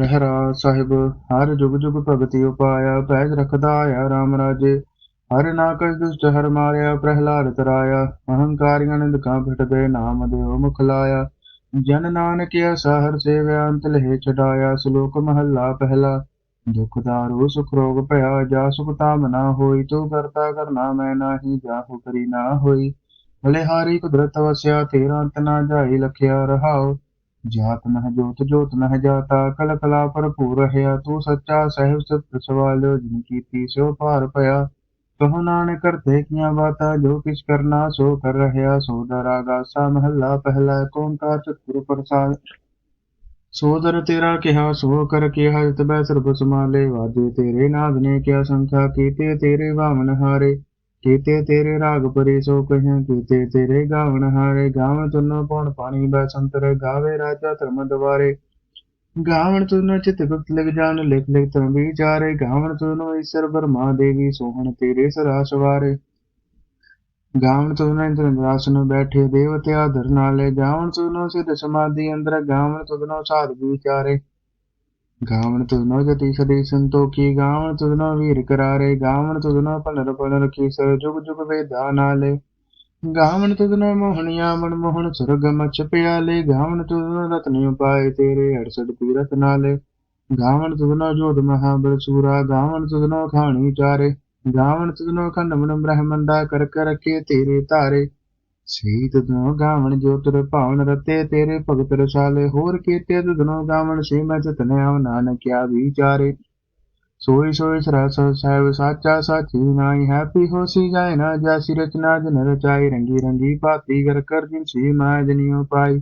ਰਹਿਰਾ ਸਾਹਿਬ, ਹਰ ਜੁਗ ਜੁਗ ਭਗਤੀ ਉਪਾਇਆ, ਪੈਜ ਰਖਦਾ ਆਇਆ RAM ਰਾਜੇ। ਹਰ ਨਾਕਸ ਦੁਸ਼ਟ ਹਰ ਮਾਰਿਆ, ਪ੍ਰਹਿਲਾਦ ਤਰਾਇਆ। ਅਹੰਕਾਰੀਆਂ ਨਿੰਦਕਾਂ ਫਿਟਦੇ, ਨਾਮ ਦੇਵ ਮੁਖ ਲਾਇਆ। ਜਨ ਨਾਨਕ ਐਸਾ ਹਰ ਸੇਵਿਆ, ਅੰਤ ਲਹਿ ਛਡਾਇਆ। ਸ਼ਲੋਕ ਮਹੱਲਾ ਪਹਿਲਾ, ਦੁਖ ਦਾਰੂ, ਸੁਖ ਰੋਗ ਭਇਆ, ਜਾ ਸੁਖ ਤਾਮ ਨਾ ਹੋਈ, ਤੂੰ ਕਰਤਾ ਕਰਨਾ ਮੈਂ ਨਾਹੀ, ਜਾ ਕਰੀ ਨਾ ਹੋਈ। ਬਲਿਹਾਰੀ ਕੁਦਰਤ ਵਸਿਆ, ਤੇਰਾ ਅੰਤ ਨਾ ਜਾਈ, ਲਖਿਆ ਰਹਾਓ ਜਾਤ ਨਹ ਜੋਤ ਜੋਤ ਨਹ ਜਾਤਾ, ਕਲ ਕਲਾ ਭਰਪੂਰ ਰਹਿਆ, ਤੂੰ ਸੱਚਾ ਸਹਿਬ ਸਤ ਸਵਾਲਿਓ ਜਿਨ ਕੀਤੀ ਸੋ ਭਾਰ ਭਇਆ। ਕਹੋ ਨਾਨਕ ਕਰਤੇ ਕੀਆਂ ਬਾਤਾਂ, ਜੋ ਕਿਛ ਕਰਨਾ ਸੋ ਕਰ ਰਹਿਆ, ਸੋ ਦਰਾ ਗਾਸਾ ਮਹੱਲਾ ਪਹਿਲਾ ਓੰਕਾਰ ਚਤੁਰ ਪ੍ਰਸਾਦ। ਸੋਦਰ ਤੇਰਾ ਕਿਹਾ, ਸੋ ਕਰ ਕਿਹਾ ਤਬੈ ਸਰਬ ਸਮਾਲੇ ਵਾਜੇ ਤੇਰੇ ਨਾਦ ਨੇ ਕਿਆ ਸੰਖਿਆ, ਕੀਤੇ ਤੇਰੇ ਭਾਵਨ ਹਾਰੇ। ਕੀਤੇ ਤੇਰੇ ਰਾਗ ਪਰੇ ਸੋ ਕਹਿ, ਕੀਤੇ ਤੇਰੇ ਗਾਵਨ ਹਾਰੇ ਗਾਵਨ ਤੁਨੋ ਪਉਣ ਪਾਣੀ ਬੈ ਸੰਤਰ ਗਾਵੇ ਰਾਜਾ ਧਰਮ ਦਵਾਰੇ ਗਾਵਣ ਤੁਨੋ ਚਿਤ ਗੁਪਤ ਲਿਖ ਜਾਣ, ਲਿਖ ਲਿਖ ਤਮ ਵਿਚਾਰੇ। ਗਾਵਣ ਤੁਨੋ ਈਸ਼ਰ ਬਰਮਾ ਦੇਵੀ, ਸੋਹਣ ਤੇਰੇ ਸਰਾਸ ਵਾਰੇ। ਗਾਵਣ ਤੁਨੋ ਇੰਦਰ ਨਿਵਾਸਨ ਬੈਠੇ ਦੇਵਤੇ ਆਦਰ ਨਾਲੇ। ਗਾਵਣ ਤੁਨੋ ਸਿਧ ਸਮਾਧੀ ਅੰਦਰ, ਗਾਵਣ ਤੁਨੋ ਸਾਧ ਵਿਚਾਰੇ। ਗਾਵਣ ਤੁਨੋ ਜਤੀ ਸਦੀ ਸੰਤੋਖੀ, ਗਾਵਣ ਤੁਨੋ ਵੀਰ ਕਰਾਰੇ, ਗਾਵਣ ਤੁਨੋ ਪਨਰ ਪਨਰ ਕੀਸਰ ਜੁਗ ਗਾਵਣ ਤੁਧਨੋ ਮੋਹਣੀਆਂ ਮਨ ਮੋਹਣ ਸੁਰਗ ਮਚ ਪਿਆਲੇ, ਗਾਵਣ ਤੁਧਨੋ ਰਤਨ ਉਪਾਏ ਤੇਰੇ ਅੜਸਦ ਪੀਰਤ ਨਾਲੇ। ਗਾਵਣ ਤੁਧਨੋ ਜੋਤ ਮਹਾਬਲ ਸੂਰਾ, ਗਾਵਣ ਤੁਧਨੋ ਖਾਣੀ ਚਾਰੇ। ਗਾਵਣ ਤੁਧਨੋ ਖੰਡਮਨ ਬ੍ਰਹਮੰਡਾ ਕਰ ਕਰ ਰਖੇ ਤੇਰੇ ਧਾਰੇ। ਸ੍ਰੀ ਤੁਧਨੋ ਗਾਵਣ ਜੋ ਤੁਰ ਭਾਵਨ ਰਤੇ ਤੇਰੇ ਭਗਤ ਰਸਾਲੇ, ਹੋਰ ਕੀਤੇ ਤੁਧਨੋ ਗਾਵਣ ਸੇ ਮੈਂ ਚਤਨਿਆ ਨਾਨਕਿਆ ਵਿਚਾਰੇ। ਸੋਈ ਸੋਈ ਸਰਸ ਸਾਹਿਬ ਸਾਚਾ ਸਾਚੀ ਨਾਈ ਹੈਪੀ ਹੋਸੀ ਜਾਏ ਨਾ ਜਾਸੀ, ਰਚਨਾ ਜਨ ਰਚਾਈ, ਰੰਗੀ ਰੰਗੀ ਭਾਤੀ ਕਰ ਕਰ ਜਿਨ ਸੀ ਮਾਇ ਪਾਈ।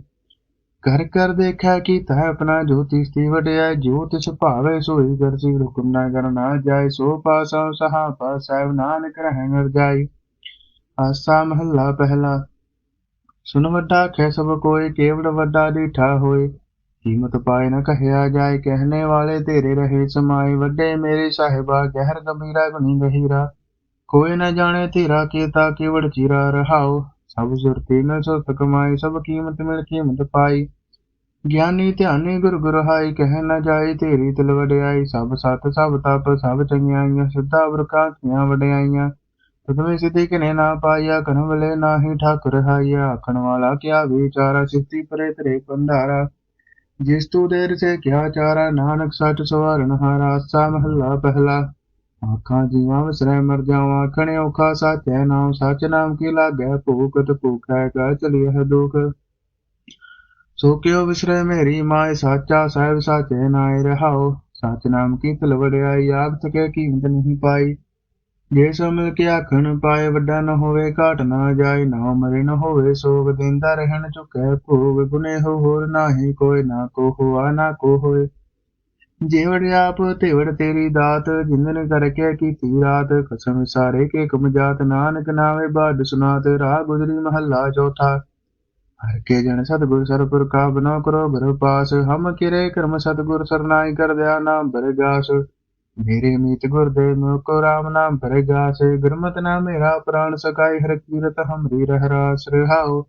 ਕਰ ਕਰ ਦੇਖਿਆ ਕੀ ਤਹ ਆਪਣਾ ਜੋਤੀ ਸਤੀ ਵਡਿਆ ਜੋਤ ਸੁਭਾਵੇ ਸੋਈ ਕਰਸੀ ਹੁਕਮ ਨਾ ਕਰਨਾ ਜਾਏ, ਸੋ ਪਾਸਾ ਸਹਾ ਪਾ ਸਾਹਿਬ ਨਾਨਕ ਰਹਿ ਨਰ ਜਾਈ ਆਸਾ ਮਹੱਲਾ ਪਹਿਲਾ ਸੁਨ ਵੱਡਾ ਖੈ ਸਭ ਕੋਈ ਕੇਵੜ ਵੱਡਾ ਡੀਠਾ ਹੋਏ ਕੀਮਤ ਪਾਏ ਨ ਕਹਿਆ ਜਾਏ ਕਹਿਣੇ ਵਾਲੇ ਤੇਰੇ ਰਹੇ ਸਮਾਏ। ਵੱਡੇ ਮੇਰੇ ਸਾਹਿਬਾ, ਗਹਿਰ ਗੰਭੀਰਾ ਗੁਣੀ ਗਹੀਰਾ। ਕੋਈ ਨ ਜਾਣੇ ਤੇਰਾ ਕੀਤਾ ਕੇਵੜ ਚੀਰਾ ਰਹਾਓ ਸਭ ਸੁਰਤੀ ਮਿਲ ਸੁਤ ਕਮਾਈ ਸਭ ਕੀਮਤ ਮਿਲ ਕੀਮਤ ਪਾਈ। ਗਿਆਨੀ ਧਿਆਨੀ ਗੁਰ ਗੁਰ ਕਹਿ ਨਾ ਜਾਏ ਤੇਰੀ ਤਿਲ ਵਡਿਆਈ। ਸਭ ਸਤ, ਸਭ ਤਪ, ਸਭ ਚੰਗਿਆਈਆਂ, ਸਿੱਧਾ ਵਰਕਾਂਤੀਆਂ ਵਡਿਆਈਆਂ। ਤੁਧਵੇਂ ਸਿੱਧੀ ਕਿਨੇ ਨਾ ਪਾਈਆ ਕਨ ਵਲੇ ਨਾਹੀ ਠਾਕੁਰ ਹਾਈਆ ਆਖਣ ਵਾਲਾ, ਕਿਆ ਵਿਚਾਰਾ ਸਿੱਧੀ ਪਰੇ ਤੇਰੇ ਪੰਧਾਰਾ ਜਿਸ ਤੂ ਦੇਰ ਸੇ ਕਿਆ ਚਾਰਾ, ਨਾਨਕ ਸੱਚ ਸਵਾਰਨ ਹਾਰਾ, ਆਸਾ ਮਹੱਲਾ ਪਹਿਲਾ। ਆਖਾਂ ਜੀਵਾਂ ਵਿਸਰੈ ਮਰ ਜਾਵਾਂ, ਆਖਣੇ ਔਖਾ ਸਾਚੈ ਨਾਮ, ਸੱਚ ਨਾਮ ਕੀ ਲਾਗੈ ਭੂਖਤ ਭੂਖੈ ਕਾ ਚਲਿਐ ਦੁਖ। ਸੋ ਕਿਉ ਵਿਸਰੈ ਮੇਰੀ ਮਾਇ ਸਾਚਾ ਸਾਹਿਬ ਸਾਚੈ ਨਾਇ ਰਹਾਓ। ਸੱਚ ਨਾਮ ਕੀ ਤਲ ਵਡਿਆਈ ਆਗ ਤਕੇ ਕੀਮਤ ਨਹੀਂ ਪਾਈ। ਜੇ ਸੋ ਮਿਲ ਕੇ ਆਖਣ ਪਾਏ ਵੱਡਾ ਨ ਹੋਵੇ, ਘਾਟ ਨਾ ਜਾਏ, ਨਾ ਮਰੇ ਨ ਹੋਵੇ, ਸੋਗ ਦਿੰਦਾ ਰਹਿਣ ਚੁਕੈ ਭੋਗ। ਗੁਨੇ ਹੋਰ ਨਾਹੀ ਕੋਈ ਨਾ ਕੋ ਹੋਆ, ਨਾ ਕੋ ਹੋਏ। ਜੇਵੜ ਆਪ ਤੇਵੜ ਤੇਰੀ ਦਾਤ, ਜਿੰਦਨ ਕਰਕੇ ਕੀਤੀ ਰਾਤ। ਕਸਮ ਸਾਰੇ ਕੇ ਕਮ ਜਾਤ, ਨਾਨਕ ਨਾਵੇ ਬਾਦ ਸੁਨਾਤ, ਰਾਹ ਗੁਜਰੀ ਮਹੱਲਾ ਚੌਥਾ। ਹਰ ਕੇ ਜਨ ਸਤਗੁਰ ਸਰਪੁਰ ਕਾ ਬਨੋ ਕਰੋ ਘਰ ਪਾਸ। ਹਮ ਕਿਰੇ ਕਰਮ ਸਤਗੁਰ ਸਰਨਾਈ ਕਰ ਦਿਆ ਨਾਮ ਬਰਗਾਸ ਮੇਰੇ ਮੀਤ ਗੁਰਦੇਵ ਮੁਕੋ ਰਾਮ ਨਾਮ ਭਰੇਗਾ ਸੇ ਗੁਰਮਤਿ ਨਾ ਮੇਰਾ ਪ੍ਰਾਣ ਸਕਾਈ ਹਰ ਕੀਰਤ ਹਮਰੀ ਰਹਿ ਰਾਸ ਰਹਾਓ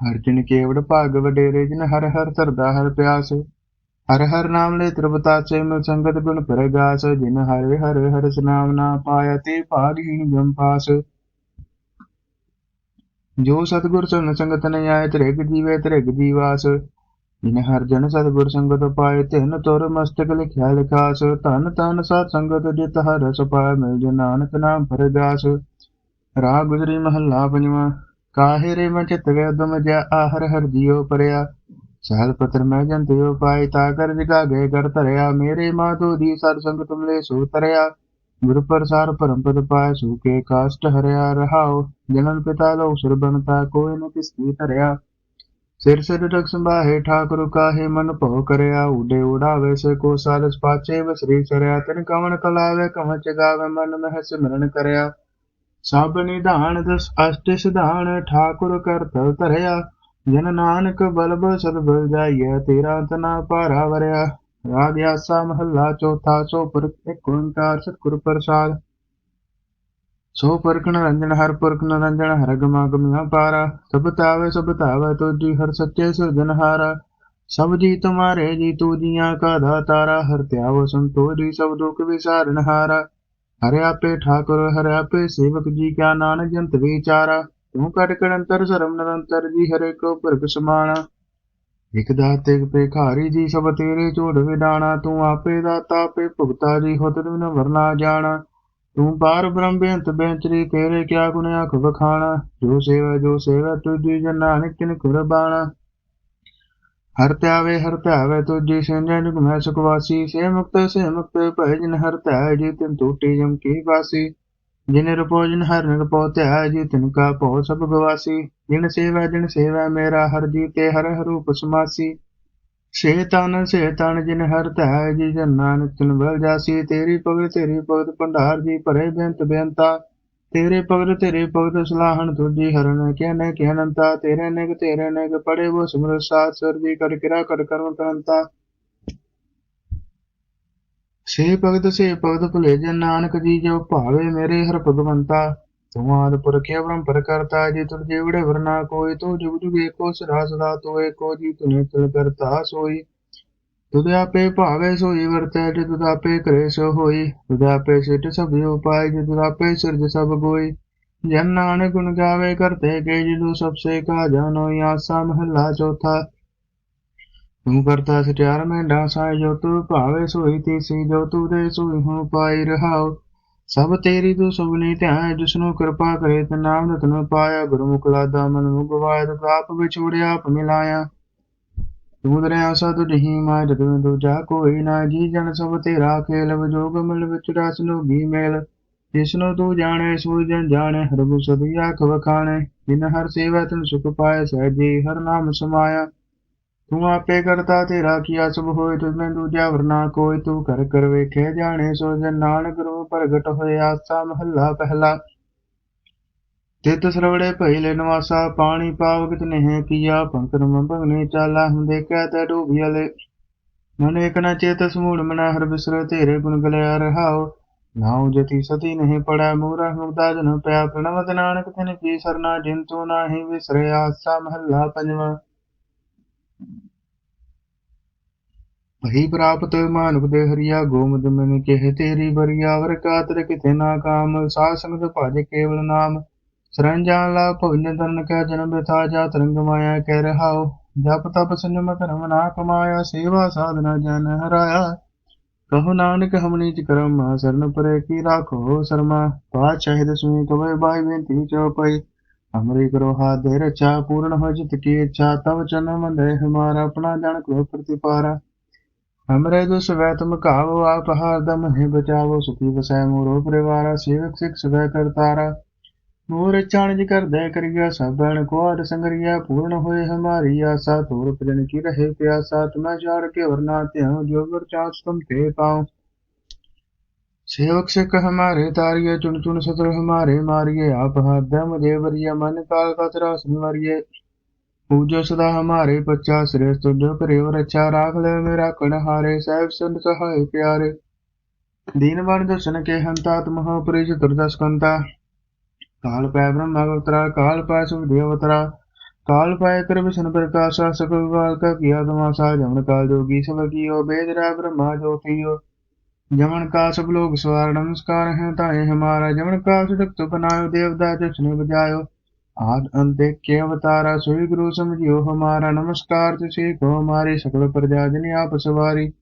ਹਰ ਜਨ ਕੇਵੜ ਭਾਗ ਵਡੇਰੇ, ਜਿਨ ਹਰ ਹਰ ਸਰਦਾ ਹਰ ਪਿਆਸ, ਹਰ ਹਰ ਨਾਮ ਲੈ ਤ੍ਰਿਪਤਾਚੇ ਮਿਲ ਸੰਗਤ ਗੁਣ ਭਰੇਗਾਸ ਜਿਨ ਹਰ ਹਰ ਹਰ ਸਨਾਮ ਨਾ ਪਾਇਆ, ਤੇ ਭਾਗਹੀਣ ਜਮ ਪਾਸ। ਜੋ ਸਤਗੁਰ ਸੰਗ ਸੰਗਤ ਨ ਆਏ, ਤ੍ਰਿਗ ਜੀਵੇ ਤ੍ਰਿਗ ਜੀਵਾਸ ਜਿਨ ਹਰ ਜਨ ਸਤਿਗੁਰ ਸੰਗਤ ਪਾਏ, ਤਿਨ ਤੁਰ ਮਸਤਕ ਲਿਖਿਆ ਲਿਖਾਸ। ਧਨ ਤਨ ਸਤ ਸੰਗਤ ਜਿਤ ਹਰ ਰਸ ਮਿਲ ਜੇ ਨਾਨਕ ਨਾਮ ਪਰਗਾਸ ਰਾਗ ਗੁਜਰੀ ਮਹੱਲਾ ਪੰਜਵਾਂ, ਕਾਹੇ ਰੇ ਮੈਂ ਚਿਤ ਗਏ ਦਮ ਜਾ ਆਹਰ ਹਰ ਜੀਉ ਪਰਿਆ। ਸਹਲ ਪਤਰ ਮੈਂ ਜੰਤਿਓ ਪਾਏ, ਤਾ ਕਰ ਜਿਗਾ ਗਏ ਕਰ ਧਰਿਆ। ਮੇਰੇ ਮਾਤੋ ਦੀ ਸਰ ਸੰਗ ਤੁਮਲੇ ਸੋ ਤਰਿਆ। ਗੁਰ ਪ੍ਰਸਾਰ ਪਰਮ ਪਦ ਪਾਏ ਸੂਕੇ ਕਾਸ਼ਟ ਹਰਿਆ ਰਹਾਓ ਜਨਨ ਪਿਤਾ ਲੋ ਸੁਰ ਬਨਤਾ, ਕੋਈ ਨ ਕਿਸ ਕੀ ਧਰਿਆ। ਸਿਰ ਸਿਰ ਰਖ ਸੰਭਾਹੇ, ਠਾਕੁਰ ਕਾਹੇ, ਮਨ ਭਉ ਕਰਿਆ ਉਡੇ ਉਡਾਵੇ ਸੇ ਕੋ ਸਾਲਸ ਪਾਚੇ, ਵਸਰੀ ਚਰਿਆ ਤਿਨ ਕਵਣ ਕਲਾਵੇ ਕਵਚ ਗਾਵੇ ਮਨ ਮਹਿ ਸਿਮਰਨ ਕਰਿਆ। ਸਭ ਨਿਧਾਨ ਦਸ ਅਸ਼ਟ ਸਿਧਾਨ, ਠਾਕੁਰ ਕਰ ਤਲ ਧਰਿਆ। ਜਨ ਨਾਨਕ ਬਲਬ ਸਦ ਬਲ ਜਾਈਐ, ਤੇਰਾ ਅੰਤ ਪਾਰਾ ਵਰਿਆ। ਰਾਗ ਆਸਾ ਮਹੱਲਾ ਚੌਥਾ ਸੋ ਪਰ ਇੱਕ ਓੰਕਾਰ ਸਤਿਗੁਰ ਪ੍ਰਸਾਦ। ਸੋ ਪਰਖਣ ਰੰਜਨ ਹਰ ਪਰਖਣ ਰੰਜਨ ਹਰ ਗਮਾਗਮ ਨਾ ਪਾਰਾ। ਸਭ ਤਾਵੇ ਸਭ ਤਾਵੇ ਤੁਜੀ ਹਰ ਸੱਚੇ ਸਿਰਜਨਹਾਰਾ ਸਭ ਜੀ ਤੁਮਾਰੇ, ਜੀ ਤੂ ਜੀਆਂ ਕਾ ਦਾਤਾਰਾ। ਹਰ ਧਿਆਵ ਸੰਤੋਜੀ, ਸਭ ਦੁਖ ਵਿਸਾਰਨਹਾਰਾ ਹਰ। ਆਪੇ ਠਾਕੁਰ, ਹਰ ਆਪੇ ਸੇਵਕ ਜੀ ਕਾ ਨਾਨਕ ਜੰਤ ਵਿਚਾਰਾ। ਤੂੰ ਕਟ ਕਟ ਅੰਤਰ ਸਰਮ ਨਿਰੰਤਰ ਜੀ, ਹਰੇ ਕੋ ਭਰਗ ਸਮਾਣਾ। ਇਕ ਦਾਤੇ ਭਿਖਾਰੀ ਜੀ, ਸਭ ਤੇਰੇ ਝੋੜ ਵਿਡਾਣਾ। ਤੂੰ ਆਪੇ ਦਾਤਾ, ਆਪੇ ਭੁਗਤਾ ਜੀ ਹੋ ਤਨ ਵਰਨਾ ਜਾਣਾ। ਤੂੰ ਬਾਰ ਬ੍ਰਹਮ ਬੇਅੰਤ ਬੇਚਰੀ ਤੇਰੇ ਕਿਆ ਗੁਣ ਆਖ ਵਖਾਣਾ? ਜੋ ਸੇਵਾ ਜੋ ਸੇਵਾ ਤੁਜੀ ਜਨ ਨਾਨਕ ਕਿਨ ਕੁਰਬਾਨਾ ਹਰ ਧਿਆਵੇ ਹਰ ਧਿਆਵੇ ਤੁਜੀ ਸੰਜਨ ਜੁਗ ਮੈਂ ਸੁਖ ਸੇ ਮੁਕਤ ਸੇ ਮੁਕਤ, ਭੈ ਜਿਨ ਹਰ ਧਿਆਏ ਜੀ ਤਿਨ ਟੂਟੀ ਜਮ ਕੀ ਵਾਸੀ। ਜਿਨ ਰਪੋ, ਜਿਨ ਹਰ ਨਿਰਪੋ ਧਿਆਏ ਜੀ ਤਿਨ ਕਾ ਭਉ ਸਭ ਗਵਾਸੀ। ਜਿਨ ਸੇਵਾ ਜਿਨ ਸੇਵਾ ਮੇਰਾ, ਹਰ ਜੀ ਤੇ ਹਰ ਰੂਪ ਸਮਾਸੀ। ਸੇ ਤਨ ਸੇ ਤਨ ਜਿਨ ਹਰ ਧਿਆਏ ਜੀ ਜਨ ਨਾਨਕ ਤਿਨ ਬਲ ਜਾਸੀ, ਤੇਰੀ ਭਗਤ ਤੇਰੀ ਭਗਤ ਭੰਡਾਰ ਜੀ ਭਰੇ ਬੇਅੰਤ ਬੇਅੰਤਾ। ਤੇਰੇ ਭਗਤ ਤੇਰੇ ਭਗਤ ਸਲਾਹਣ ਤੁਜੀ ਹਰਨ ਕਹਿਨੇ ਕਿ ਅਨੰਤਾ। ਤੇਰੇ ਨੇਕ ਤੇਰੇ ਨੇਕ ਪੜੇ ਉਹ ਸਿਮਰਤ ਸਾਥ ਸਰ ਕਰ ਕਿਰਾ ਕਰ ਕਰਮ ਕਰੰਤਾ। ਸੇ ਭਗਤ ਸੇ ਭਗਤ ਭੁਲੇ ਜਨ ਨਾਨਕ ਜੀ ਜੋ ਭਾਵੇ ਮੇਰੇ ਹਰ ਭਗਵੰਤਾ। ਤੂੰ ਆਦ ਪੁਰਖਿਆ ਬ੍ਰਹਮ ਕਰਤਾ ਜੀ ਤੁਰ ਜੀਵੜੇ ਵਰਨਾ ਕੋਈ, ਤੂੰ ਜੁਗ ਜੁਗ ਏਕੋ ਸਦਾ ਸਦਾ ਤੂੰ ਏਕੋ ਜੀ ਤੁਨੇ ਤਿਲ ਕਰਤਾ ਸੋਈ। ਤੁਧ ਆਪੇ ਭਾਵੇ ਸੋਈ ਵਰਤੈ, ਜੇ ਤੁਧ ਆਪੇ ਕਰੇ ਸੋ ਹੋਈ। ਤੁਧ ਆਪੇ ਸਿਟ ਸਭ ਉਪਾਇ ਜੇ ਤੁਧ ਆਪੇ ਸਿਰਜ ਸਭ ਗੋਈ। ਜਨ ਨਾਨਕ ਗੁਣ ਗਾਵੇ, ਕਰਤੇ ਕੇ ਜਿਦੂ ਸਭ ਸੇ ਕਾ ਜਾਨੋ ਆਸਾ ਮਹੱਲਾ ਚੌਥਾ। ਤੂੰ ਕਰਤਾ ਸਟਿਆਰ ਮੈਂ ਡਾਸਾ ਜੋ ਤੂੰ ਭਾਵੇ ਸੋਈ, ਤੀਸੀ ਜੋ ਤੂੰ ਦੇ ਸੋਈ, ਹੂੰ ਪਾਈ ਰਹਾਓ ਸਭ ਤੇਰੀ ਤੂੰ ਸੁਭਨੀ ਧਿਆਨ ਜਿਸਨੂੰ ਕਿਰਪਾ ਕਰੇ, ਤੇ ਨਾਮ ਰਤਨ ਪਾਇਆ, ਗੁਰਮੁਖ ਲਾਦਾ, ਮਨ ਮੁਗਵਾਇ ਆਪ ਵਿਛੋੜਿਆ ਆਪ ਮਿਲਾਇਆ। ਤੂੰ ਦਰਿਆ ਸਦ ਨਹੀਂ ਮਾ ਜਦ ਦੂਜਾ ਕੋਈ ਨਾ ਜੀ ਜਨ, ਸਭ ਤੇਰਾ ਖੇਲ, ਵਿਜੋਗ ਮਿਲ ਵਿੱਚ ਰਸ ਨੂੰ ਮੇਲ। ਜਿਸਨੂੰ ਤੂੰ ਜਾਣੇ ਸੋ ਜਨ ਜਾਣੇ, ਹਰ ਗੁਸਦੀ ਆਖ ਵਖਾਣੇ। ਜਿਨ ਹਰ ਸੇਵਾ ਤਨ ਸੁਖ ਪਾਇ ਸਹਿਜੀ ਹਰ ਨਾਮ ਸਮਾਇਆ। ਤੂੰ ਆਪੇ ਕਰਤਾ, ਤੇਰਾ ਕੀਆ ਸਭ ਹੋਏ ਤੁਝ ਮੈਂ ਦੂਜਾ ਵਰਨਾ ਕੋਈ ਤੂੰ ਕਰ ਕਰ ਵੇਖੇ ਜਾਣੇ, ਸੋ ਜਨ ਨਾਨਕ ਰੂਪ ਪ੍ਰਗਟ ਹੋਏ ਆਸਾ ਮਹੱਲਾ ਪਹਿਲਾ। ਤਿਤ ਸਰਵੜੇ ਭਈਲੇ ਨਵਾਸਾ, ਪਾਣੀ ਪਾਵਗਤ ਨਹਿ ਕੀਆ ਪੰਕਰ ਮੰਭਗਨੇ ਚਾਲਾ ਹੁੰਦੇ ਕਹਿ ਤਾ ਡੂਬਿਆਲੇ ਮਨ ਇਕ ਨ ਚੇਤ ਸਮੂੜ ਮਨਾ ਹਰ ਬਿਸਰ ਤੇਰੇ ਗੁਣ ਗਲਿਆ ਰਹਾਓ ਨਾਉ ਜਤੀ ਸਤੀ ਨਹੀਂ ਪੜਾ ਮੂਰਾ ਮੁਰਦਾ ਜਨ ਪਿਆ ਪ੍ਰਣਵਤ ਨਾਨਕ ਤਿਨ ਕੀ ਸਰਨਾ, ਜਿਨ ਤੂੰ ਨਾਹੀ ਵਿਸਰੇ ਆਸਾ ਮਹੱਲਾ ਪੰਜਵਾਂ। भई प्राप्त मानव ते हरिया गोमद मन केह तेरी बरिया वर कातर किथे ना काम सासंग भज केवल नाम शरण जान ला भवन धन कै जन्म बिथा जा तरंग माया कह रहाओ जप तप संयम धर्म ना कमाया सेवा साधना जन हराया कहो नानक हमनी च करम शरण परे की राखो शर्मा बात चाहे सुनी कवे बाई बेनती चौपाई हमरी करो हाथ दे रचा पूर्ण हो जित की इच्छा तब चन मंदे हमारा अपना जन को प्रतिपारा हमरे दुस वै तुम कहावो आप हार दम है बचावो सुखी बसै मोरो परिवारा सेवक सिख सवै करतारा मोर चाणज कर दे करिया सबन को अर संगरिया पूर्ण होए हमारी आशा तोर प्रजन की रहे प्यासा तुम्हें चार के वरना त्यों जो वर चास तुम ते पाओ सेवक सिख हमारे तारिये चुन चुन सत्र हमारे मारिये आप हृदय मुझे वरिय मन काल का ਪੂਜੋ ਦਾ ਹਮਾਰੇ ਬੱਚਾ ਸਿਰੇ ਤੁਝੋ ਕਰਿਓ ਰੱਛਾ ਰਾਖ ਲੈ ਮੇਰਾ ਕਣਹਾਰੇ ਸਹਿਬ ਸੰਤ ਸਹਾਇ ਪਿਆਰੇ। ਦੀਨ ਬਣ ਦਸਨ ਕੇ ਹੰਤਾ ਤਮ ਹੋ ਪ੍ਰਿਜ ਤੁਰਦਸ ਕੰਤਾ। ਕਾਲ ਪੈ ਬ੍ਰਹਮ ਅਵਤਰਾ ਕਾਲ ਪੈ ਸੁਖ ਦੇਵ ਅਵਤਰਾ ਕਾਲ ਪੈ ਕਰ ਵਿਸ਼ਨ ਪ੍ਰਕਾਸ਼ਾ ਸਕਲ ਵਾਲ ਕਾ ਕੀਆ ਤਮਾਸਾ ਜਮਨ ਕਾਲ ਜੋਗੀ, ਸਭ ਕੀਓ, ਬੇਦ ਰਾ ਬ੍ਰਹਮਾ ਜੋਤੀਓ ਜਮਨ ਕਾ ਸਭ ਲੋਗ ਸਵਾਰ, ਨਮਸਕਾਰ ਹੈ ਤਾਏ ਹਮਾਰਾ, ਜਮਨ ਕਾ ਸੁਖ ਤੁ ਬਨਾਇਓ ਦੇਵਦਾ ਜਿਸਨੇ ਬਜਾਇਓ ਆਦ ਅੰਤੇ ਕੇ ਅਵਤਾਰਾ ਸੋਈ ਗੁਰੂ ਸਮਝਿਓ ਹਮਾਰਾ ਨਮਸਕਾਰ, ਤੁਸੀਂ ਕੋ ਹਮਾਰੀ ਸਕਲ ਪ੍ਰਜਾ ਜਨ ਆਪ ਸਵਾਰੀ।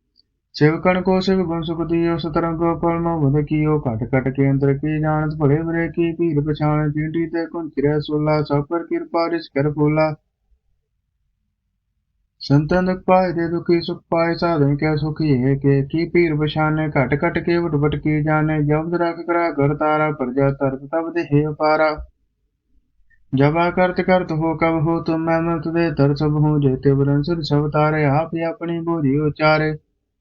ਸੇਵਕਣ ਕੋ ਸਿਵ ਗੁਣ ਸੁਖ ਦਿਓ, ਸਤਰੰਗ ਕੋ ਫਲ ਮੋ ਵਦ ਕੀਓ, ਘਟ ਘਟ ਕੇ ਅੰਦਰ ਕੀ ਜਾਣਤ, ਭਲੇ ਬਰੇ ਕੀ ਭੀੜ ਪਛਾਣ ਜਿੰਦੀ ਤੇ ਕੁੰਤਰੇ ਸੋਲਾ, ਸਭ ਪਰ ਕਿਰਪਾ, ਰਿਸ ਕਰ ਫੋਲਾ। ਸੰਤਨ ਦੁਖ ਪਾਏ ਤੇ ਦੁਖੀ ਸੁਖ ਪਾਏ, ਸਾਧਨ ਕੈ ਸੁਖੀ ਹੈ ਕੇ, ਕੀ ਭੀੜ ਪਛਾਣੇ, ਘਟ ਘਟ ਕੇ ਵਟ ਵਟ ਕੀ ਜਾਣੇ ਜਬ ਰਖ ਕਰਾ ਘਰ ਤਾਰਾ, ਪ੍ਰਜਾ ਤਰਤ ਤਬ ਦੇ ਹੈ ਪਾਰਾ ਜਬਾ ਕਰਤ ਕਰਤ ਹੋ ਕਬ ਹੋ ਤੁਮ ਮੈਂ ਮਤ ਦੇ ਤਰ ਸਭ ਹੋ ਜੇ ਤੇ ਬਰਨ ਸੁਰ ਸਭ ਤਾਰੇ ਆਪ ਹੀ ਆਪਣੀ ਬੋਰੀ ਉਚਾਰੇ।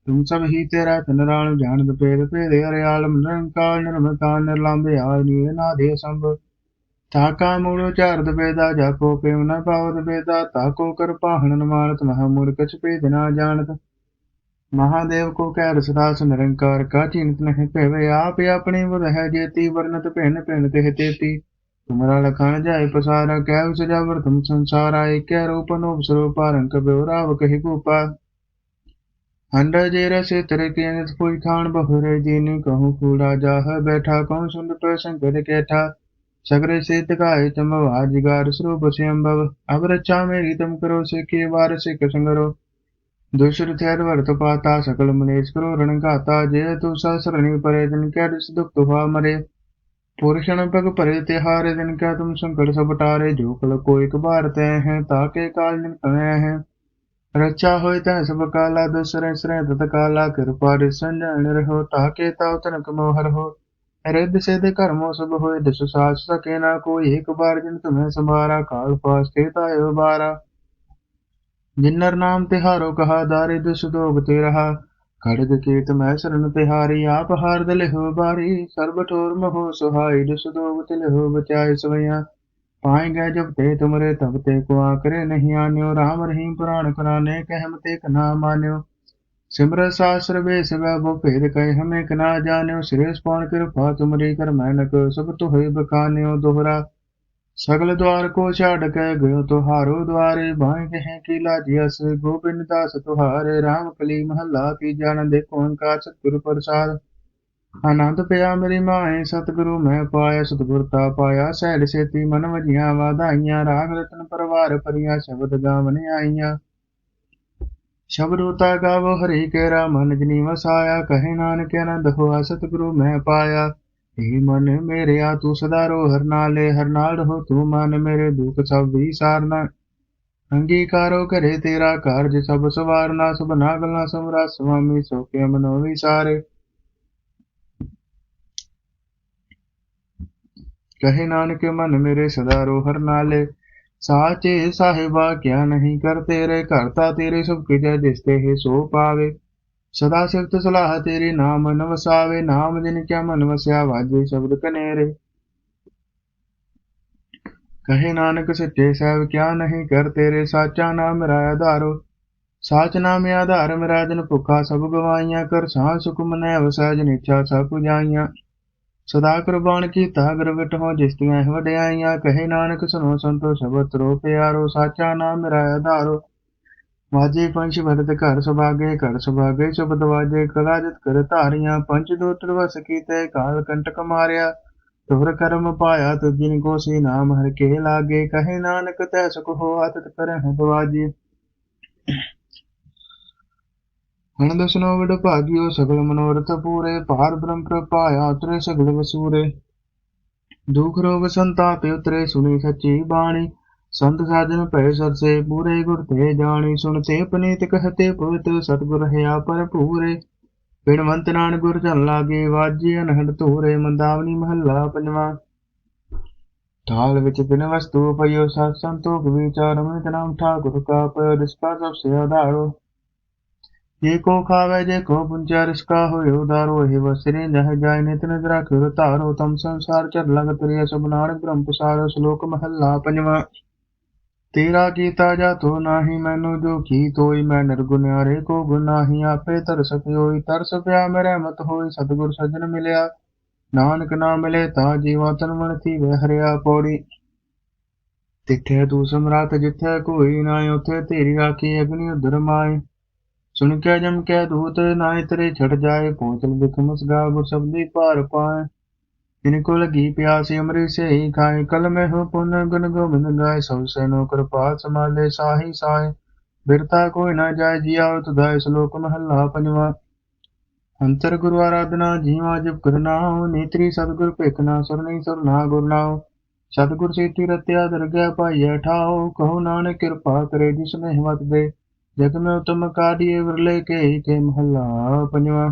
ਤੁਮ ਸਭ ਹੀ ਤੇਰਾ ਤਨ ਰਾਣ ਜਾਣਦ ਪੇਦ ਪੇਦੇ ਅਰੇ ਆਲਮ ਨਿਰੰਕਾਰ ਨਿਰਮਤਾ ਨਿਰਲੰਭੇ ਆਨੀ ਨਾ ਦੇ ਸੰਭ। ਤਾਕਾ ਮੂਲ ਚਾਰਦ ਵੇਦਾ ਜਾਕੋ ਪੇਮ ਨ ਪਾਵਦ ਵੇਦਾ ਤਾਕੋ ਕਰ ਪਾਹਣ ਮਾਨਤ ਮਹਾ ਮੂਰਖ ਚਪੇ ਬਿਨਾ ਜਾਣਤ। ਮਹਾਦੇਵ ਕੋ ਕਹਿ ਰਸਦਾਸ ਨਿਰੰਕਾਰ ਕਾ ਚਿੰਤ ਨਹਿ ਭੇਵੇ, ਆਪ ਆਪਣੀ ਬੁਧ ਹੈ ਜੇਤੀ ਵਰਨਤ ਭਿੰਨ ਭਿੰਨ ਤੇ ਤੇਤੀ। તુમરા લખાણ જાય પસારા કેવ સજા વર્ધમ સંસારા એક્ય રૂપનો સર્વપારંક બ્યવરાવ કહી ગોપા हंडा जे रसे तर के अनत कोई खान बहुर दीन कहूँ कूड़ा जाह बैठा कौन सुन पर शंकर कैठा सगरे से तकाय तम वाजिगार स्वरूप से अम्भव अब रक्षा मेरी तम करो से के वार से कसंगरो दुष्ट थैर वर्त पाता सकल मलेश करो रण गाता जय तू सहसरणी परे दिन क्या दुख हुआ मरे पुरुषण पग परे तिहारे दिन क्या तुम संकट सब टारे जो कल को एक बार तय हैं ताके काल दिन कने हैं रक्षा होय तह सब काला दसरे सरे तत काला कृपा संजन रहो ताके ताव तनक मोहर हो रिद्ध सिद्ध कर्मो सब होय दस सास सके ना कोई एक बार जिन तुम्हें संभारा काल पास तेता एव बारा जिन्नर नाम तिहारो कहा दारे दुस दोग ते रहा ਖੜਗ ਕੀਰਤ ਮੈਂ ਸਰਨ ਤਿਹਾਰੀ, ਆਪ ਹਾਰਦ ਲਿਹੁ ਬਾਰੀ। ਸਰਬ ਠੋਰ ਮਹੋ ਸੁਹਾਈ, ਜਿਸ ਦੋਗ ਤਿ ਲਿਹੁ ਬਚਾਇ ਸਵਈਆ। ਪਾਏ ਗਏ ਜਬ ਤੇ ਤੁਮਰੇ, ਤਬ ਤੇ ਕੋ ਆਕਰੇ ਨਹੀਂ ਆਨਿਓ। RAM ਰਹੀਮ ਪੁਰਾਣ ਕਰਾਨੇ ਕਹਿਮ ਤੇ ਕਨਾ ਮਾਨਿਓ। ਸਿਮਰ ਸਾਸਰ ਵੇ ਸਭਾ ਬੋ ਭੇਦ ਕਹਿ ਹਮੇ ਕਨਾ ਜਾਣਿਓ। ਸਿਰੇ ਸਪਾਉਣ ਕਿਰਪਾ ਤੁਮਰੀ ਕਰ ਮੈਨਕ ਸਭ ਤੋ ਹੋਏ ਦੋਹਰਾ। ਸਗਲ ਦਵਾਰ ਕੋ ਛਾੜ ਕੇ ਗਇਓ ਤੁਹਾਰੋ ਦਵਾਰੇ, ਬਾਹੇ ਕਹੇ ਕੀ ਲਾਜਿਅਸ ਗੋਬਿੰਦ ਦਾਸ ਤੁਹਾਰੇ RAM ਕਲੀ ਮਹੱਲਾ ਕੀ ਜਾਣ ਦੇ ਕੋਨ ਕਾ ਸਤਿਗੁਰ ਪ੍ਰਸਾਦ? ਆਨੰਦ ਪਿਆ ਮੇਰੀ ਮਾਏ ਸਤਿਗੁਰੂ ਮੈਂ ਪਾਇਆ, ਸਤਿਗੁਰ ਤਾ ਪਾਇਆ, ਸਹਿਜ ਸੇਤੀ ਮਨ ਵਜੀਆਂ ਵਾਧਾਈਆਂ, ਰਾਗ ਰਤਨ ਪਰਵਾਰ ਪਰੀਆਂ ਸ਼ਬਦ ਗਾਵਨ ਆਈਆਂ। ਸ਼ਬਦ ਉਤਾ ਗਾਵੋ ਹਰੀ ਕੇ ਰਾਮ ਮਨ ਜਨੀ ਵਸਾਇਆ, ਕਹੇ ਨਾਨਕ ਆਨੰਦ ਹੋਆ, ਸਤਿਗੁਰੂ ਮੈਂ ਪਾਇਆ। ਹੇ ਮਨ ਮੇਰਿਆ ਤੂੰ ਸਦਾ ਰੋ ਹਰ ਨਾਲੇ, ਹਰ ਨਾਲ ਹੋ ਤੂੰ ਮਨ ਮੇਰੇ ਦੁਖ ਸਭ ਵਿਸਾਰਨਾ। ਅੰਗੀਕਾਰੋ ਕਰੇ ਤੇਰਾ ਕਾਰਜ ਸਭ ਸਵਾਰਨਾ ਸੁਭਨਾ ਗਲਾ ਸਮਰਾ ਸੁਆਮੀ ਸੋ ਕੇ ਮਨੋ ਵਿਸਾਰੇ। ਕਹੇ ਨਾਨਕ, ਮਨ ਮੇਰੇ ਸਦਾ ਰੋ ਹਰ ਨਾਲੇ, ਸਾਚੇ ਸਾਹਿਬਾ ਕਿਆ ਨਹੀਂ ਕਰ ਤੇਰੇ, ਘਰ ਤਾ ਤੇਰੇ ਸਭ ਕਿਜੈ ਦਿਸਤੇ ਹੈ ਸੋ ਪਾਵੇ। ਸਦਾ ਸਿਫਤ ਸਲਾਹ ਤੇਰੇ ਨਾਮ ਨਵਸਾਵੇ, ਨਾਮ ਦਿਨ ਕਿਆ ਮਨ ਵਸਿਆ, ਵਾਜੇ ਸ਼ਬਦ ਕਨੇਰੇ। ਕਹੇ ਨਾਨਕ ਸੱਚੇ ਸਾਹਿਬ, ਕਿਆ ਨਹੀਂ ਕਰ ਤੇਰੇ? ਸਾਚਾ ਨਾਮ ਮੇਰਾ ਆਧਾਰੋ। ਸਾਚ ਨਾਮ ਆਧਾਰ, ਮੇਰਾ ਦਿਨ ਭੁੱਖਾ ਸਭ ਗਵਾਈਆਂ। ਕਰ ਸਾਹ ਸੁਖ ਮਨੈ ਵਸੈ ਜਨ ਇੱਛਾ ਸਭ ਪੁਜਾਈਆਂ। ਸਦਾ ਕੁਰਬਾਨ ਕੀਤਾ ਗੁਰ ਵਿਟਹੁ ਜਿਸ ਤੀਆਂ ਵਡਿਆਈਆਂ। ਕਹੇ ਨਾਨਕ ਸੁਨੋ ਸੰਤੋ ਸ਼ਬਦ ਰੋ ਪਿਆਰੋ। ਸਾਚਾ ਨਾਮ ਮੇਰਾ ਆਧਾਰੋ। ਵਾਜੇ ਪੰਚ ਵਰਤ ਘਰ ਸੁਭਾਗੇ ਘਰ ਸੁਭਾਗੇ ਸ਼ਬਦ ਵਾਜੇ ਕਲਾ ਕਰ ਧਾਰੀਆਂ ਪੰਚ ਦੋਤਰ ਵਸ ਕੀਤੇ, ਕਾਲ ਕੰਟਕ ਮਾਰਿਆ। ਤੁਰ ਕਰਮ ਪਾਇਆ ਤੁਜਿਨ ਕੋ ਸੀ ਨਾਮ ਹਰ ਕੇ ਲਾਗੇ, ਕਹੇ ਨਾਨਕ ਤੈ ਸੁਖ ਹੋ ਆਤਤ ਕਰਹਿ ਬਵਾਜੀ। ਹਣ ਦਸਨੋ ਵਡ ਭਾਗਿਓ ਸਗਲ ਮਨੋਰਥ ਪੂਰੇ ਪਾਰ ਬ੍ਰਹਮ ਪ੍ਰਪਾਇਆ ਉਤਰੇ ਸਗਲ ਵਸੂਰੇ। ਦੁਖ ਰੋਗ ਸੰਤਾਪ ਉਤਰੇ ਸੁਣੀ ਸੱਚੀ ਬਾਣੀ ਸੰਤ ਸਾਜਨ ਭੈ ਸਤਸੇ ਪੂਰੇ ਗੁਰ ਤੇ ਜਾਣੀ ਸੁਣਤੇ ਪਨੀਤ ਕਹਤੇ ਪਵਿੱਤ ਸਤਗੁਰ ਹੈ ਪਰ ਪੂਰੇ ਬਿਨਵੰਤ ਨਾਨ ਗੁਰ ਚਨ ਲਾਗੇ, ਵਾਜੀ ਅਨਹਦ ਧੂਰੇ, ਮੰਦਾਵਨੀ ਮਹੱਲਾ ਪੰਜਵਾ। ਥਾਲ ਵਿੱਚ ਤਿਨ ਵਸਤੂ ਪਇਓ ਸਤ ਸੰਤੋਖ ਵਿਚਾਰ ਮੈਂ ਨਾਮ ਠਾਕੁਰ ਕਾ ਪਇਓ ਰਿਸਕਾ ਸਭ ਸੇ ਆਧਾਰੋ। ਜੇ ਕੋ ਖਾਵੇ, ਜੇ ਕੋ ਪੁੰਚਾ ਰਿਸਕਾ ਹੋਇ ਉਦਾਰੋ ਇਹ ਵਸਰੇ ਨਹ ਜਾਇ ਨਿਤ ਨਜ਼ਰਾ ਖਿਰ ਧਾਰੋ। ਤਮ ਸੰਸਾਰ ਚਰ ਲਗ ਤਰਿਆ ਸਭ ਨਾਨਕ ਬ੍ਰਹਮ ਪ੍ਰਸਾਦ ਸ਼ਲੋਕ ਮਹੱਲਾ ਪੰਜਵਾਂ। ਤੇਰਾ ਕੀਤਾ ਜਾ ਤੋ ਨਾਹੀ, ਮੈਨੂੰ ਜੋ ਕੀ ਤੋਈ ਮੈਂ ਨਿਰਗੁਨਿਆਰੇ ਕੋ ਗੁਨਾਹੀ ਆਪੇ ਤਰਸ ਪਿਓਈ, ਤਰਸ ਪਿਆ ਮੇਰੇ ਰਹਿਮਤ ਹੋਈ, ਸਤਿਗੁਰ ਸਜਣ ਮਿਲਿਆ। ਨਾਨਕ ਨਾ ਮਿਲੇ ਤਾਂ ਜੀਵਾ ਤਨ ਮਨ ਥੀ ਵੇ ਹਰਿਆ ਪੌੜੀ। ਤਿੱਠੇ ਤੂੰ ਸਮਰਾਤ ਜਿੱਥੇ ਕੋਈ ਨਾ ਉਥੇ ਤੇਰੀ ਰਾਖੀ ਅਗਨੀ ਉਧਰ ਮਾਏ ਸੁਣ ਕੇ ਜਮ ਕੇ ਦੂਤ ਨਾਇ ਤੇਰੇ ਛੜ ਜਾਏ, ਪਹੁੰਚਲ ਬਿਖ ਮੁਸਗਾ, ਗੁਰ ਸ਼ਬਦੀ ਭਾਰ ਪਾਏ। ਜਿਨ ਕੋ ਲਗੀ ਪਿਆਸੀ ਅਮਰੀ ਸੇ ਹੀ ਖਾਏ ਕਲ ਮੈਂ ਹੋ ਪੁਨ ਗੁਨ ਗੋਬਿੰਦ ਗਾਏ ਸਭ ਸੇ ਨੋ ਕਿਰਪਾ ਸਮਾਲੇ ਸਾਹੀ ਸਾਏ ਬਿਰਤਾ ਕੋਈ ਨਾ ਜਾਏ ਜੀਆ ਤੁਧਾਇ ਸ਼ਲੋਕ ਮਹੱਲਾ ਪੰਜਵਾ। ਅੰਤਰ ਗੁਰੂ ਆਰਾਧਨਾ, ਜੀਵਾ ਜਪ ਕਰਨਾ ਨੀਤਰੀ ਸਤਗੁਰ ਭੇਖਣਾ ਸਰਣੀ ਸਰਨਾ ਸੇਤੀ ਰਤਿਆ ਦਰਗਹਿ ਪਾਈਐ ਠਾਓ ਕਹੋ ਨਾਨਕ ਕਿਰਪਾ ਕਰੇ ਜਿਸ ਨੇ ਹਿਮਤ ਦੇ। ਜਗ ਮੈਂ ਉਤਮ ਕਾਢੀਏ ਵਿਰਲੇ ਕੇ ਕੇ ਮਹੱਲਾ ਪੰਜਵਾ।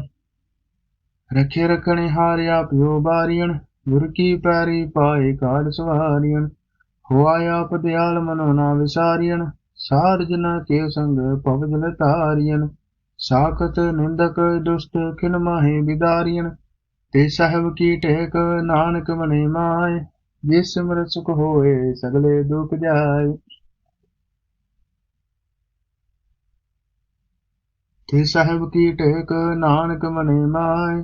ਰਖੇ ਰਖਣੇ ਹਾਰਿਆ ਪਿਓ ਬਾਰੀਣ ਗੁਰ ਕੀ ਪੈਰੀ ਪਾਏ ਕਾੜ ਸਵਾਰੀਣ ਹੋਆ ਆਪ ਦਿਆਲ ਮਨੋ ਨਾ ਵਿਸਾਰੀਣ ਸਾਧ ਜਨਾ ਕੇ ਸੰਗ ਭਵ ਜਲ ਸਾਖਤ ਨਿੰਦਕ ਦੁਸ਼ਟ ਖਿਨ ਮਾਹੇ ਵਿਦਾਰੀਣ ਤੇ ਸਾਹਿਬ ਕੀ ਟੇਕ ਨਾਨਕ ਮਨੇ ਮਾਏ, ਜਿਸ ਸਿਮਰ ਸੁਖ ਹੋਏ ਸਗਲੇ ਦੁਖ ਜਾਏ। ਤੇ ਸਾਹਿਬ ਕੀ ਟੇਕ ਨਾਨਕ ਮਨੇ ਮਾਏ